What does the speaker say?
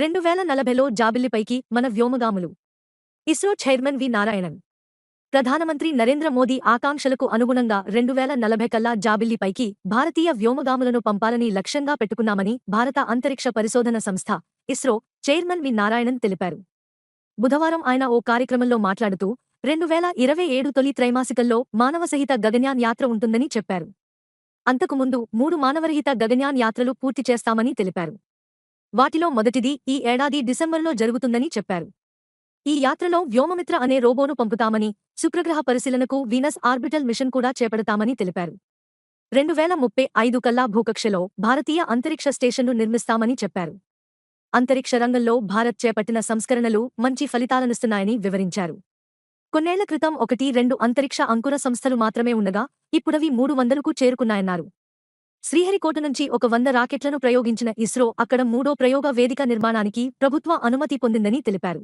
రెండు వేల నలభైలో జాబిల్లిపైకి మన వ్యోమగాములు. ఇస్రో చైర్మన్ వి నారాయణన్. ప్రధానమంత్రి నరేంద్ర మోదీ ఆకాంక్షలకు అనుగుణంగా రెండు వేల నలభై కల్లా జాబిల్లిపైకి భారతీయ వ్యోమగాములను పంపాలని లక్ష్యంగా పెట్టుకున్నామని భారత అంతరిక్ష పరిశోధన సంస్థ ఇస్రో చైర్మన్ వి నారాయణన్ తెలిపారు. బుధవారం ఆయన ఓ కార్యక్రమంలో మాట్లాడుతూ రెండు వేల ఇరవై ఏడు తొలి త్రైమాసికల్లో మానవసహిత గగన్యాన్ యాత్ర ఉంటుందని చెప్పారు. అంతకుముందు మూడు మానవరహిత గగన్యాన్ యాత్రలు పూర్తి చేస్తామని తెలిపారు. వాటిలో మొదటిది ఈ ఏడాది డిసెంబర్లో జరుగుతుందని చెప్పారు. ఈ యాత్రలో వ్యోమమిత్ర అనే రోబోను పంపుతామని శుక్రగ్రహ పరిశీలనకు వీనస్ ఆర్బిటల్ మిషన్ కూడా చేపడతామని తెలిపారు. రెండు వేల ముప్పై ఐదు కల్లా భూకక్షలో భారతీయ అంతరిక్ష స్టేషన్ను నిర్మిస్తామని చెప్పారు. అంతరిక్ష రంగంలో భారత్ చేపట్టిన సంస్కరణలు మంచి ఫలితాలనిస్తున్నాయని వివరించారు. కొన్నేళ్ళ క్రితం ఒకటి రెండు అంతరిక్ష అంకుర సంస్థలు మాత్రమే ఉండగా ఇప్పుడవి మూడు వందలకు చేరుకున్నాయన్నారు. శ్రీహరికోట నుంచి ఒక వంద రాకెట్లను ప్రయోగించిన ఇస్రో అక్కడ మూడో ప్రయోగ వేదిక నిర్మాణానికి ప్రభుత్వ అనుమతి పొందిందని తెలిపారు.